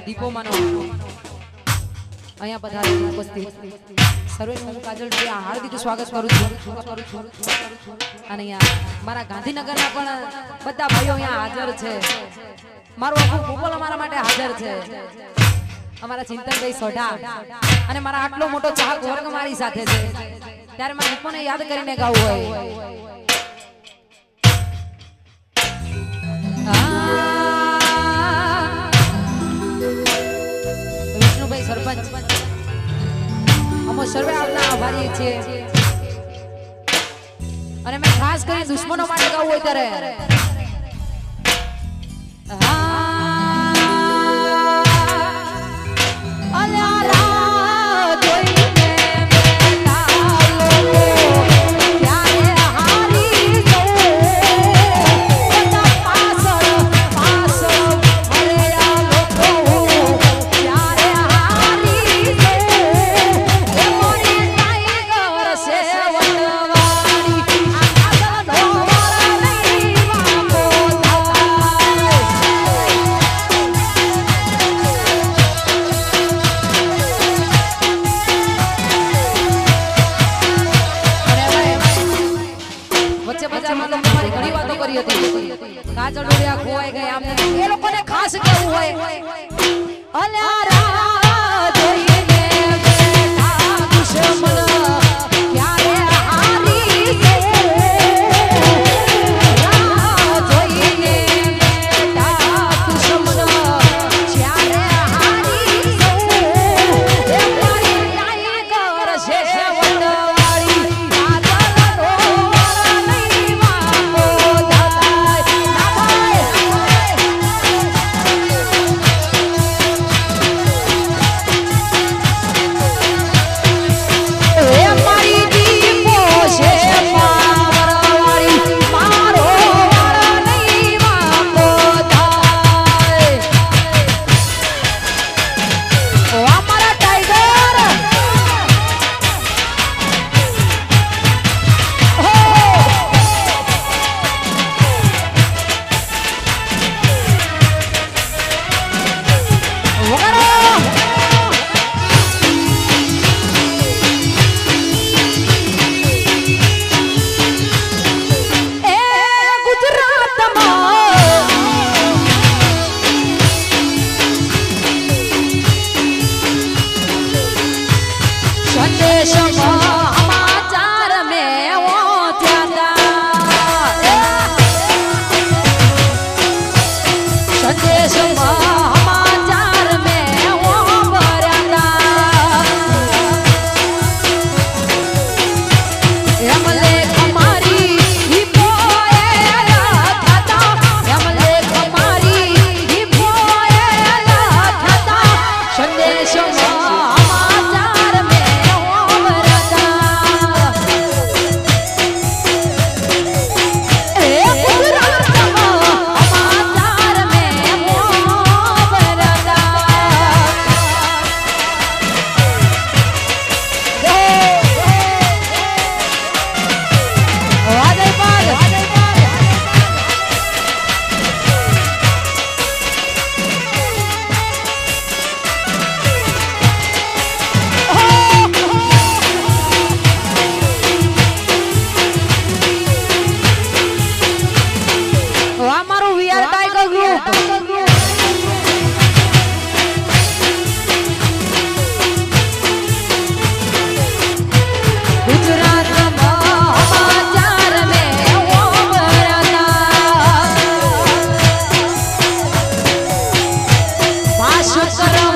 માં દીપોમાંનો અહીંયા બધા ઉપસ્થિત. સર્વેનું હું કાજલ હાર્દિક સ્વાગત કરું છું. અને અહીંયા મારા ગાંધીનગરના પણ બધા ભાઈઓ અહીંયા હાજર છે. મારું આખું ભૂગોળ અમારા માટે હાજર છે. અમારા ચિંતનભાઈ સોઢા અને મારા આટલો મોટો ચાહક વર્ગ મારી સાથે છે. ત્યારે મારા દીપોને યાદ કરીને ગાવું હોય. અને મેં ખાસ કરી દુશ્મનો માટે ગાવું હોય ત્યારે. wait, wait. शुक्र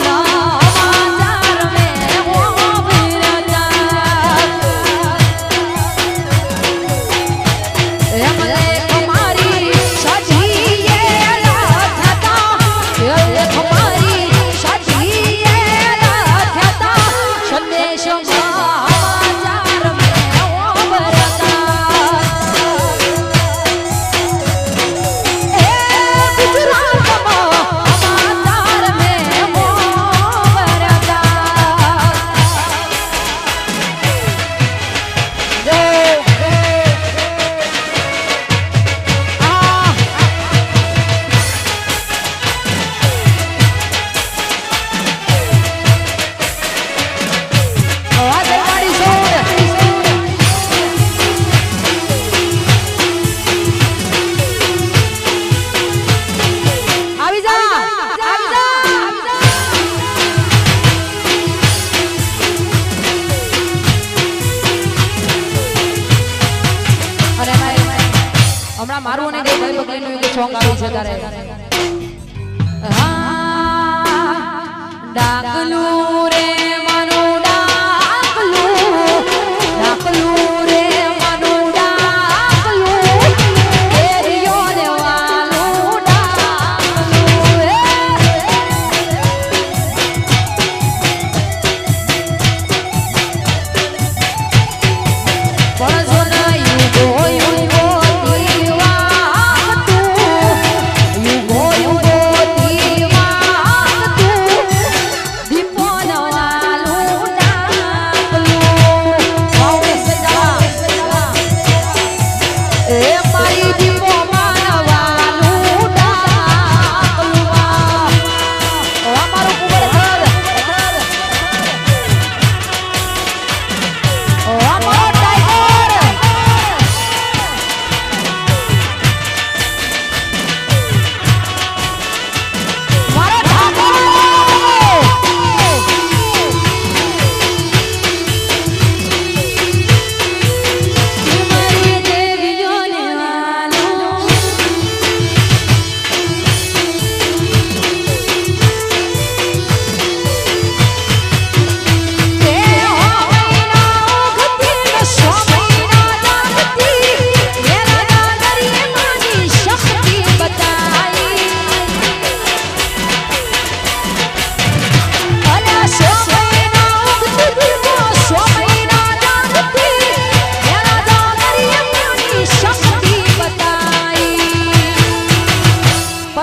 હમણાં મારું અને દેવભાઈ પગલીનું એક સોંગ આવી છે તારે. હા ડાકલું રે.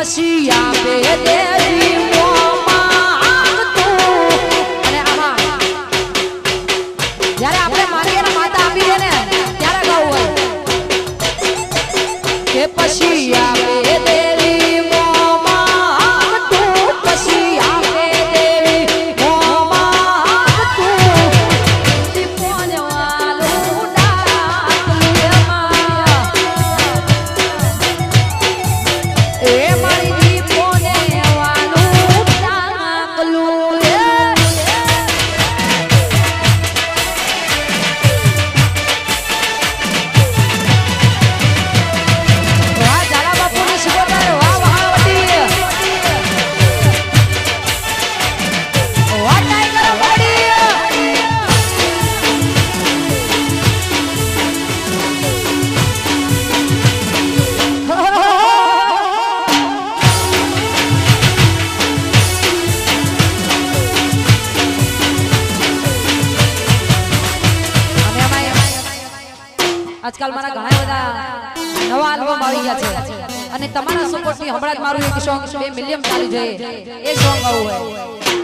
podia perder આજકાલ મારા ઘણા બધા નવા આલ્બમ આવી ગયા છે. અને તમારા સપોર્ટથી હમણાં જ મારું એક સોંગ બે મિલિયન ચાલી જઈએ. એ સોંગ આવું હોય.